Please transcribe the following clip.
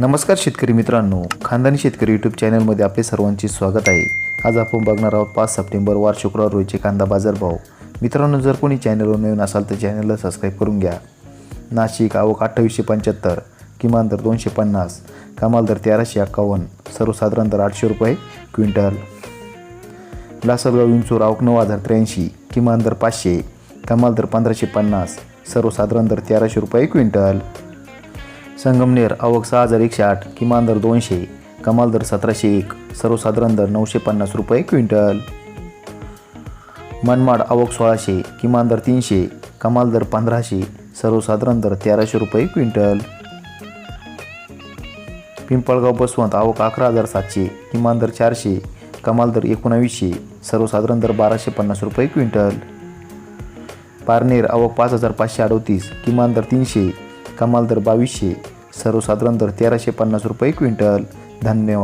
नमस्कार शेतकरी मित्रांनो. खानदानी शेतकरी यूट्यूब चॅनलमध्ये आपले सर्वांचे स्वागत आहे. आज आपण बघणार आहोत पाच सप्टेंबर वार शुक्रवार रोजचे कांदा बाजार भाव. मित्रांनो जर कोणी चॅनलवर नवीन असाल तर चॅनलला सबस्क्राईब करून घ्या. नाशिक आवक अठ्ठावीसशे पंच्याहत्तर किमान दर दोनशे पन्नास कमाल दर तेराशे एक्कावन्न सर्वसाधारण दर आठशे रुपये क्विंटल. लासलगाव विंचूर आवक नऊ हजार त्र्याऐंशी किमान दर पाचशे कमाल दर पंधराशे पन्नास सर्वसाधारण दर तेराशे रुपये क्विंटल. संगमनेर आवक सहा हजार एकशे आठ किमान दर दोनशे कमाल दर सतराशे एक सर्वसाधारण दर नऊशे पन्नास रुपये क्विंटल. मनमाड आवक सोळाशे किमान दर तीनशे कमाल दर पंधराशे सर्वसाधारण दर तेराशे रुपये क्विंटल. पिंपळगाव बसवंत आवक अकरा हजार सातशे किमान दर चारशे कमाल दर एकोणावीसशे सर्वसाधारण दर बाराशे पन्नास रुपये क्विंटल. पारनेर आवक पाच हजार पाचशे अडोतीस किमान दर तीनशे कमाल दर बावीसशे सर्वसाधारण तर तेराशे पन्नास रुपये क्विंटल. धन्यवाद.